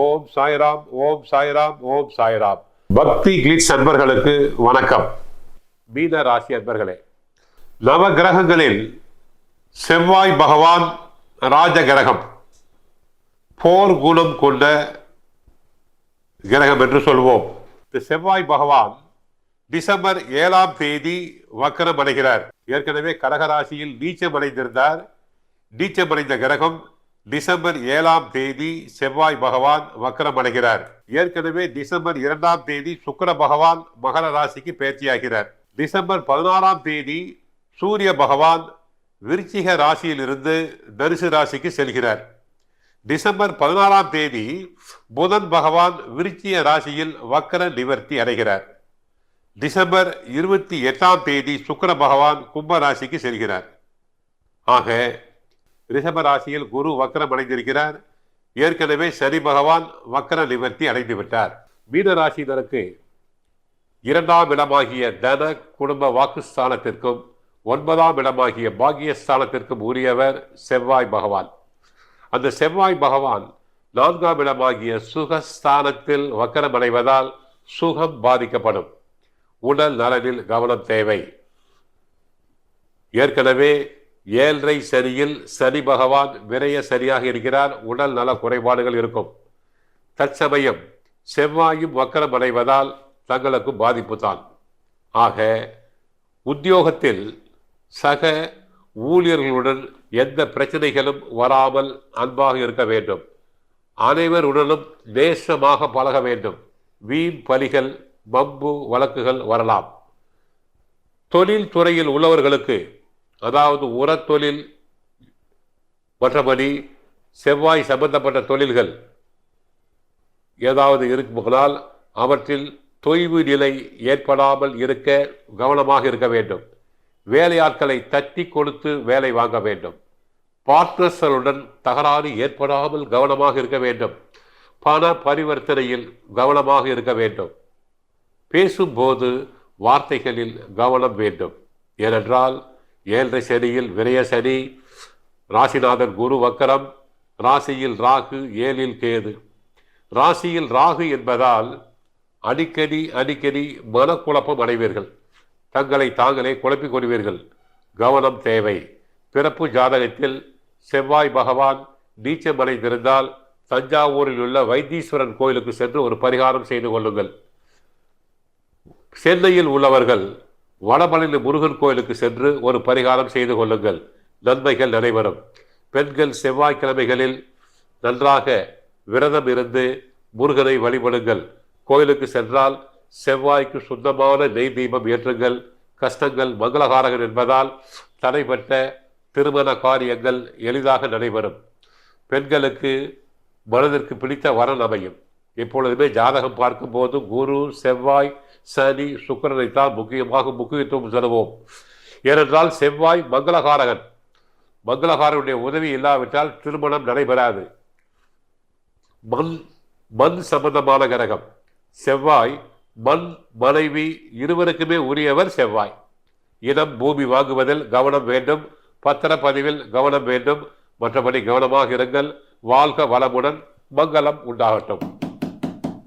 ஓம் சாய்ராம் ஓம் சாய்ராம் ஓம் சாய்ராம். பக்தி கிளிட்ஸ் அன்பர்களுக்கு வணக்கம். மீன ராசி அன்பர்களே நவ கிரகங்களில் செவ்வாய் பகவான் ராஜ கிரகம் போர் குணம் கொண்ட கிரகம் என்று சொல்வோம். இந்த செவ்வாய் பகவான் டிசம்பர் ஏழாம் தேதி வக்கரம் அடைகிறார். ஏற்கனவே கடகராசியில் நீச்சம் அடைந்திருந்தார். நீச்சம் அடைந்த கிரகம் டிசம்பர் ஏழாம் தேதி செவ்வாய் பகவான் வக்கரம் அடைகிறார் ஏற்கனவே டிசம்பர் இரண்டாம் தேதி சுக்கர பகவான் மகர ராசிக்கு பேச்சியாகிறார் டிசம்பர் பதினாறாம் தேதி சூரிய பகவான் விருச்சிக ராசியிலிருந்து தனுசு ராசிக்கு செல்கிறார். டிசம்பர் பதினாறாம் தேதி புதன் பகவான் விருச்சிய ராசியில் வக்கர நிவர்த்தி அடைகிறார். டிசம்பர் இருபத்தி எட்டாம் தேதி சுக்கிர பகவான் கும்ப ராசிக்கு செல்கிறார். ஆக ரிஷப ராசியில் குரு வக்கரம் அடைந்திருக்கிறார். ஏற்கனவே சனி பகவான் வக்கர நிவர்த்தி அடைந்து விட்டார். மீன ராசியினருக்கு இரண்டாம் இடமாகிய தன குடும்ப வாக்குஸ்தானத்திற்கும் ஒன்பதாம் இடமாகிய பாக்கியஸ்தானத்திற்கும் உரியவர் செவ்வாய் பகவான். அந்த செவ்வாய் பகவான் நான்காம் இடமாகிய சுகஸ்தானத்தில் வக்கரம் அடைவதால் சுகம் பாதிக்கப்படும். உடல் நலனில் கவனம் தேவை. ஏற்கனவே ஏழரை சரியில் சனி பகவான் விரைய சரியாக இருக்கிறார். உடல் நல குறைபாடுகள் இருக்கும். தற்சமயம் செவ்வாயும் வக்கரம் அடைவதால் தங்களுக்கு பாதிப்பு தான். ஆக உத்தியோகத்தில் சக ஊழியர்களுடன் எந்த பிரச்சனைகளும் வராமல் அன்பாக இருக்க வேண்டும். அனைவருடனும் நேசமாக பழக வேண்டும். வீண் பலிகள் பம்பு வழக்குகள் வரலாம். தொழில் துறையில் உள்ளவர்களுக்கு அதாவது உரத்தொழில் மற்றபடி செவ்வாய் சம்பந்தப்பட்ட தொழில்கள் ஏதாவது இருக்குமானால் அவற்றில் தொய்வு நிலை ஏற்படாமல் இருக்க கவனமாக இருக்க வேண்டும். வேலையாட்களை தட்டி கொடுத்து வேலை வாங்க வேண்டும். பார்ட்னர்ஸ்களுடன் தகராறு ஏற்படாமல் கவனமாக இருக்க வேண்டும். பண பரிவர்த்தனையில் கவனமாக இருக்க வேண்டும். பேசும்போது வார்த்தைகளில் கவனம் வேண்டும். ஏனென்றால் ஏழரை சனியில் விரய சனி ராசிநாதன் குரு வக்கரம் ராசியில் ராகு ஏழில் கேது. ராசியில் ராகு என்பதால் அடிக்கடி அடிக்கடி மனக்குழப்பம் அடைவீர்கள். தங்களை தாங்களே குழப்பிக் கொள்வீர்கள். கவனம் தேவை. பிறப்பு ஜாதகத்தில் செவ்வாய் பகவான் நீச்சமடைந்திருந்தால் தஞ்சாவூரில் உள்ள வைத்தீஸ்வரன் கோயிலுக்கு சென்று ஒரு பரிகாரம் செய்து கொள்ளுங்கள். சென்னையில் உள்ளவர்கள் வடமலையில் முருகன் கோயிலுக்கு சென்று ஒரு பரிகாரம் செய்து கொள்ளுங்கள். நன்மைகள் நடைபெறும் பெண்கள் செவ்வாய்க்கிழமைகளில் நன்றாக விரதம் இருந்து முருகனை வழிபடுங்கள். கோயிலுக்கு சென்றால் செவ்வாய்க்கு சுத்தமான நெய் தீபம் ஏற்றுங்கள். கஷ்டங்கள் மங்களகாரகன் என்பதால் தடைப்பட்ட திருமண காரியங்கள் எளிதாக நடைபெறும். பெண்களுக்கு மனதிற்கு பிடித்த வரன் அமையும். எப்பொழுதுமே ஜாதகம் பார்க்கும்போது குரு செவ்வாய் சனி சுக்கரனை தான் முக்கியமாக முக்கியத்துவம் செலுவோம் ஏனென்றால் செவ்வாய் மங்களகாரகன். மங்களகாரனுடைய உதவி இல்லாவிட்டால் திருமணம் நடைபெறாது. மண் மண் சம்பந்தமான கிரகம். செவ்வாய் மண் மனைவி இருவருக்குமே உரியவர் செவ்வாய். இனம் பூமி வாங்குவதில் கவனம் வேண்டும். பத்திரப்பதிவில் கவனம் வேண்டும். மற்றபடி கவனமாக இருங்கள். வாழ்க வளமுடன். மங்களம் உண்டாகட்டும்.